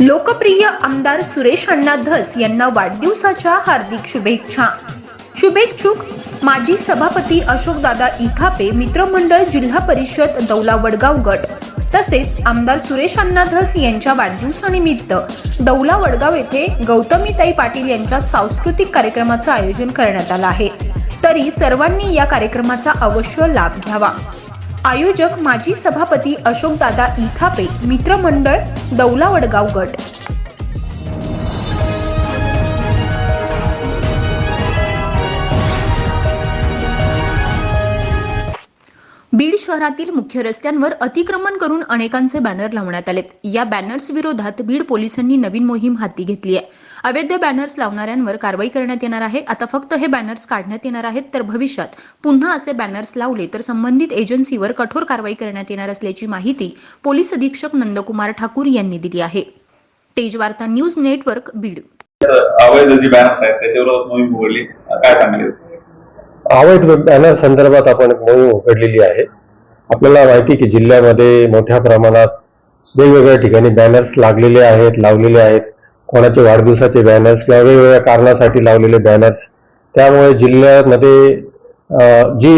लोकप्रिय आमदार सुरेश अण्णा धस यांना वाढदिवसाच्या हार्दिक शुभेच्छा. शुभेच्छुक माजी सभापती अशोकदादा इथापे मित्रमंडळ जिल्हा परिषद दौला वडगाव गट. तसेच आमदार सुरेश अण्णा धस यांच्या वाढदिवसानिमित्त दौला वडगाव येथे गौतमीताई पाटील यांच्या सांस्कृतिक कार्यक्रमाचं आयोजन करण्यात आलं आहे. तरी सर्वांनी या कार्यक्रमाचा अवश्य लाभ घ्यावा. आयोजक माजी सभापती अशोकदादा इथापे मित्रमंडळ दौला वडगाव गट. बीड शहरातील मुख्य रस्त्यांवर अतिक्रमण करून अनेकांचे बॅनर लावण्यात आलेत. या बॅनर्स विरोधात बीड पोलिसांनी नवीन मोहीम हाती घेतली आहे. अवैध बॅनर्स लावणाऱ्यांवर कारवाई करण्यात येणार आहे. आता फक्त हे बॅनर्स काढण्यात येणार आहेत तर भविष्यात पुन्हा असे बॅनर्स लावले तर संबंधित एजन्सीवर कठोर कारवाई करण्यात येणार असल्याची माहिती पोलीस अधीक्षक नंदकुमार ठाकूर यांनी दिली आहे. तेज वार्ता न्यूज नेटवर्क बीड. अवैध जी बॅनर्स आहेत त्याच्यावर मोहीम उघडली. काय सांगितलं अवैध बॅनर संदर्भात आपण एक मोहीम उघडलेली आहे. आपल्याला माहिती की जिल्ह्यामध्ये मोठ्या प्रमाणात वेगवेगळ्या ठिकाणी बॅनर्स लागलेले आहेत लावलेले आहेत. कोणाचे वाढदिवसाचे बॅनर्स किंवा वेगवेगळ्या कारणासाठी लावलेले बॅनर्स त्यामुळे जिल्ह्यामध्ये जी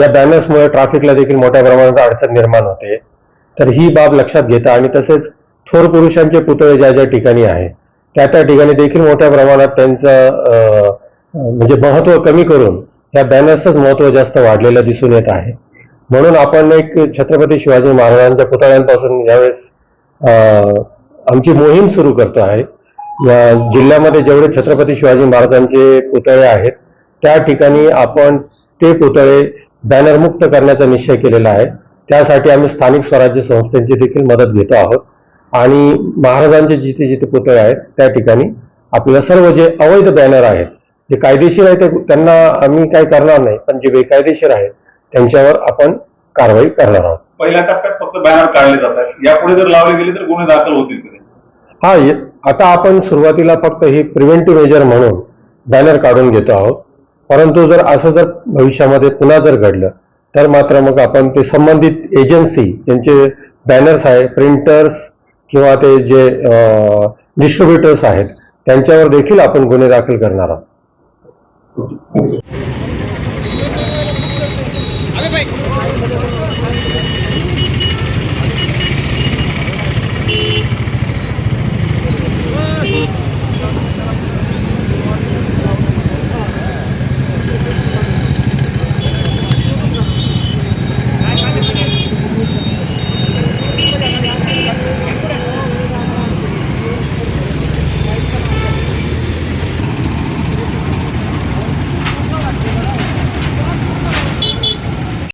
या बॅनर्समुळे ट्रॅफिकला देखील मोठ्या प्रमाणात अडचण निर्माण होते. तर ही बाब लक्षात घेता आणि तसेच थोर पुरुषांचे पुतळे ज्या ज्या ठिकाणी आहे त्या त्या ठिकाणी देखील मोठ्या प्रमाणात त्यांचं म्हणजे महत्त्व कमी करून या बॅनर्सच महत्त्व जास्त वाढलेलं दिसून येत आहे. म्हणून आपण एक छत्रपती शिवाजी महाराजांच्या पुतळ्यांपासून यावेळेस आमची मोहीम सुरू करतो आहे. या जिल्ह्यामध्ये जेवढे छत्रपती शिवाजी महाराजांचे पुतळे आहेत त्या ठिकाणी आपण ते पुतळे बॅनर मुक्त करण्याचा निश्चय केलेला आहे. त्यासाठी आम्ही स्थानिक स्वराज्य संस्थेची देखील मदत घेतो आहोत. आणि महाराजांचे जिथे जिथे पुतळे आहेत त्या ठिकाणी आपल्याला सर्व जे अवैध बॅनर आहेत जे कायदेशीर आहे ते त्यांना आम्ही काय करणार नाही पण जे बेकायदेशीर आहेत त्यांच्यावर आपण कारवाई करणार आहोत. पहिल्या टप्प्यात फक्त बॅनर काढले जातात. यापुढे जर लावले गेले तर गुन्हे दाखल होतील? हा आता आपण सुरुवातीला फक्त ही प्रिव्हेंटिव्ह मेजर म्हणून बॅनर काढून घेतो आहोत. परंतु जर असं जर भविष्यामध्ये पुन्हा जर घडलं तर मात्र मग आपण ते संबंधित एजन्सी त्यांचे बॅनर्स आहे प्रिंटर्स किंवा ते जे डिस्ट्रीब्युटर्स आहेत त्यांच्यावर देखील आपण गुन्हे दाखल करणार आहोत. Thank you.